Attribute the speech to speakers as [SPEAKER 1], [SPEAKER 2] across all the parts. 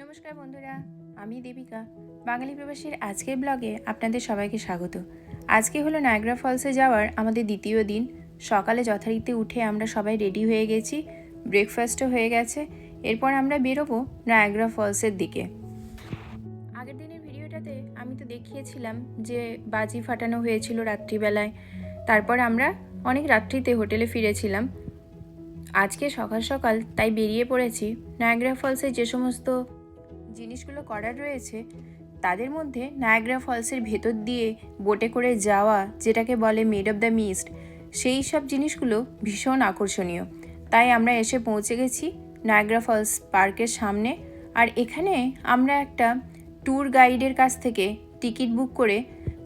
[SPEAKER 1] নমস্কার বন্ধুরা, আমি দেবিকা। বাঙালি প্রবাসীর আজকের ব্লগে আপনাদের সবাইকে স্বাগত। আজকে হলো নায়গ্রা ফলসে যাওয়ার আমাদের দ্বিতীয় দিন। সকালে যথারীতি উঠে আমরা সবাই রেডি হয়ে গেছি, ব্রেকফাস্টও হয়ে গেছে। এরপর আমরা বেরোবো নায়াগ্রা ফলসের দিকে। আগের দিনের ভিডিওটাতে আমি তো দেখিয়েছিলাম যে বাজি ফাটানো হয়েছিল রাত্রিবেলায়। তারপর আমরা অনেক রাত্রিতে হোটেলে ফিরেছিলাম। আজকে সকাল সকাল তাই বেরিয়ে পড়েছি। নায়াগ্রা ফলসে যে সমস্ত জিনিসগুলো করার রয়েছে, তাদের মধ্যে নায়াগ্রা ফলসের ভেতর দিয়ে বোটে করে যাওয়া, যেটাকে বলে মেড অফ দ্য মিস্ট সেই সব জিনিসগুলো ভীষণ আকর্ষণীয়। তাই আমরা এসে পৌঁছে গেছি নায়াগ্রা ফলস পার্কের সামনে। আর এখানে আমরা একটা ট্যুর গাইডের কাছ থেকে টিকিট বুক করে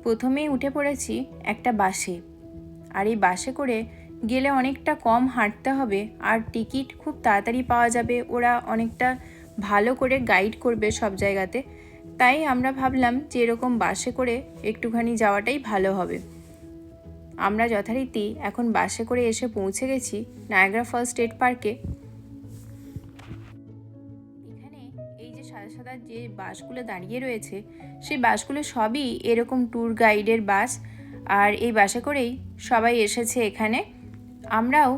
[SPEAKER 1] প্রথমেই উঠে পড়েছি একটা বাসে। আর এই বাসে করে গেলে অনেকটা কম হাঁটতে হবে, আর টিকিট খুব তাড়াতাড়ি পাওয়া যাবে, ওরা অনেকটা ভালো করে গাইড করবে সব জায়গাতে, তাই আমরা ভাবলাম যে এরকম বাসে করে একটুখানি যাওয়াটাই ভালো হবে। আমরা যথারীতি এখন বাসে করে এসে পৌঁছে গেছি নায়াগ্রা ফল স্টেট পার্কে এখানে এই যে সাদা সাদা যে বাসগুলো দাঁড়িয়ে রয়েছে, সেই বাসগুলো সবই এরকম ট্যুর গাইডের বাস, আর এই বাসে করেই সবাই এসেছে এখানে। আমরাও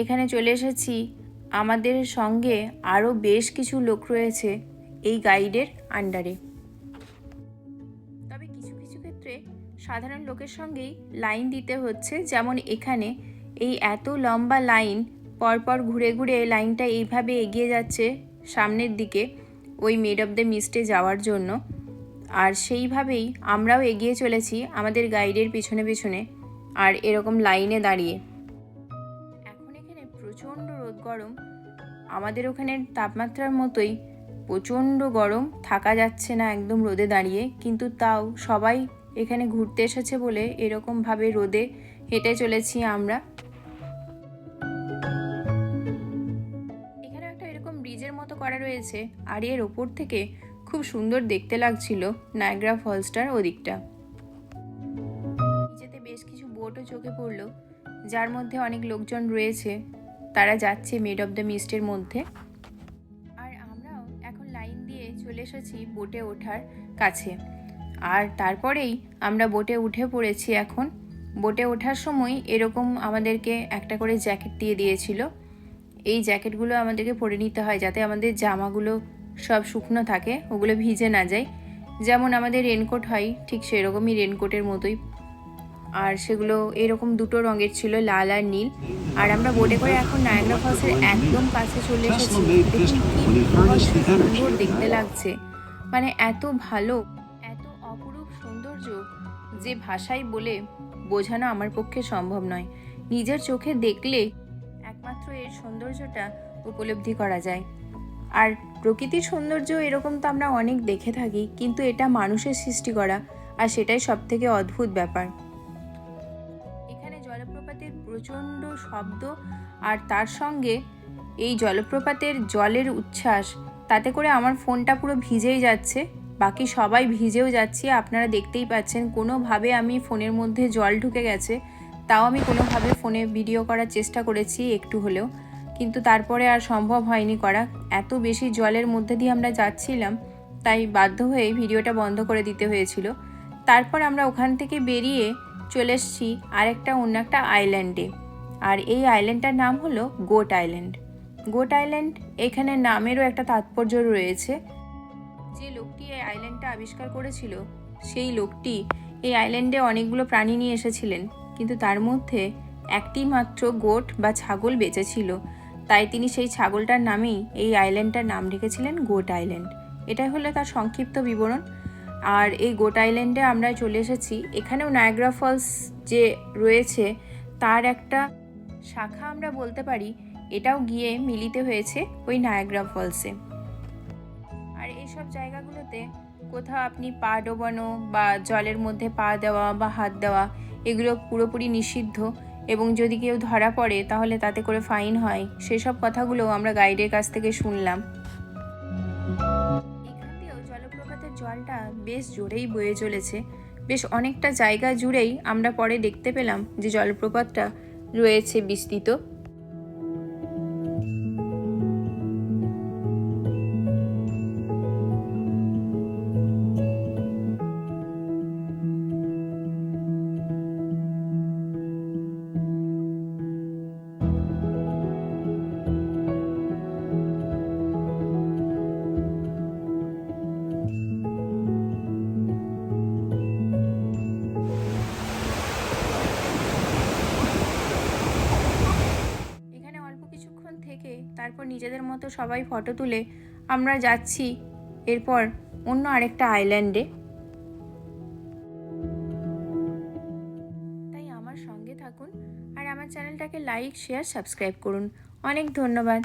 [SPEAKER 1] এখানে চলে এসেছি আমাদের সঙ্গে আরও বেশ কিছু লোক রয়েছে এই গাইডের আন্ডারে। তবে কিছু কিছু ক্ষেত্রে সাধারণ লোকের সঙ্গেই লাইন দিতে হচ্ছে, যেমন এখানে এই এত লম্বা লাইন পরপর ঘুরে ঘুরে লাইনটা এইভাবে এগিয়ে যাচ্ছে সামনের দিকে ওই মেড অফ দ্য মিস্টে যাওয়ার জন্য। আর সেইভাবেই আমরাও এগিয়ে চলেছি আমাদের গাইডের পিছনে পিছনে আর এরকম লাইনে দাঁড়িয়ে। গরম। আমাদের ওখানের তাপমাত্রার মতোই প্রচণ্ড গরম, থাকা যাচ্ছে না একদম রোদে দাঁড়িয়ে। কিন্তু তাও সবাই এখানে ঘুরতে এসেছে বলে এরকমভাবে রোদে হেঁটে চলেছি আমরা। এখানে একটা এরকম ব্রিজের মতো করা রয়েছে আর এর ওপর থেকে খুব সুন্দর দেখতে লাগছিল নায়গ্রা ফলসটার ওদিকটা। নিচেতে বেশ কিছু বোটও চোখে পড়ল, যার মধ্যে অনেক লোকজন রয়েছে। তারা যাচ্ছে মেড অফ দ্য মিস্টের মধ্যে। আর আমরাও এখন লাইন দিয়ে চলে এসেছি বোটে ওঠার কাছে। আর তারপরেই আমরা বোটে উঠে পড়েছি এখন। বোটে ওঠার সময় এরকম আমাদেরকে একটা করে জ্যাকেট দিয়ে দিয়েছিল। এই জ্যাকেটগুলো আমাদেরকে পরে নিতে হয় যাতে আমাদের জামাগুলো সব শুকনো থাকে, ওগুলো ভিজে না যায়। যেমন আমাদের রেনকোট হয়, ঠিক সেরকমই রেনকোটের মতোই। আর সেগুলো এরকম দুটো রঙের ছিল লাল আর নীল। আর আমরা বোটে করে এখন নায়াগ্রা ফলসের একদম কাছে চলে এসেছি। সুন্দর দেখতে লাগছে। মানে এত ভালো এত অপরূপ সৌন্দর্য যে ভাষায় বলে বোঝানো আমার পক্ষে সম্ভব নয়। নিজের চোখে দেখলে একমাত্র এর সৌন্দর্যটা উপলব্ধি করা যায়। আর প্রকৃতির সৌন্দর্য এরকম তো আমরা অনেক দেখে থাকি কিন্তু এটা মানুষের সৃষ্টি করা আর সেটাই সব থেকে অদ্ভুত ব্যাপার। প্রচণ্ড শব্দ আর তার সঙ্গে এই জলপ্রপাতের জলের উচ্ছ্বাস। তাতে করে আমার ফোনটা পুরো ভিজেই যাচ্ছে। বাকি সবাই ভিজেও যাচ্ছি। আপনারা দেখতেই পাচ্ছেন, কোনোভাবে আমি ফোনের মধ্যে জল ঢুকে গেছে। তাও আমি কোনোভাবে ফোনে ভিডিও করার চেষ্টা করেছি একটু হলেও। কিন্তু তারপরে আর সম্ভব হয়নি করা। এত বেশি জলের মধ্যে দিয়ে আমরা যাচ্ছিলাম, তাই বাধ্য হয়ে ভিডিওটা বন্ধ করে দিতে হয়েছিল। তারপর আমরা ওখান থেকে বেরিয়ে চলে এসেছি আরেকটা, অন্য একটা আইল্যান্ডে আর এই আইল্যান্ডটার নাম হলো গোট আইল্যান্ড গোট আইল্যান্ড এখানে নামেরও একটা তাৎপর্য রয়েছে। যে লোকটি এই আইল্যান্ডটা আবিষ্কার করেছিল, সেই লোকটি এই আইল্যান্ডে অনেকগুলো প্রাণী নিয়ে এসেছিলেন। কিন্তু তার মধ্যে একটি মাত্র গোট বা ছাগল বেঁচে ছিল। তাই তিনি সেই ছাগলটার নামেই এই আইল্যান্ডটার নাম রেখেছিলেন গোট আইল্যান্ড এটাই হলো তার সংক্ষিপ্ত বিবরণ। আর এই গোট আইল্যান্ডে আমরা চলে এসেছি। এখানেও নায়াগ্রা ফলস যে রয়েছে, তার একটা শাখা আমরা বলতে পারি। এটাও গিয়ে মিলিত হয়েছে ওই নায়াগ্রা ফলসে আর এইসব জায়গাগুলোতে কোথাও আপনি পা ডোবানো বা জলের মধ্যে পা দেওয়া বা হাত দেওয়া, এগুলো পুরোপুরি নিষিদ্ধ। এবং যদি কেউ ধরা পড়ে, তাহলে তাতে করে ফাইন হয়। সেসব কথাগুলো আমরা গাইডের কাছ থেকে শুনলাম। জলটা বেশ জোরেই বয়ে চলেছে। বেশ অনেকটা জায়গা জুড়েই আমরা পরে দেখতে পেলাম যে জলপ্রপাতটা রয়েছে বিস্তৃত। তারপর নিজেদের মতো সবাই ফটো তুলে আমরা যাচ্ছি এরপর অন্য আরেকটা আইল্যান্ডে তাই আমার সঙ্গে থাকুন আর আমার চ্যানেলটাকে লাইক শেয়ার সাবস্ক্রাইব করুন। অনেক ধন্যবাদ।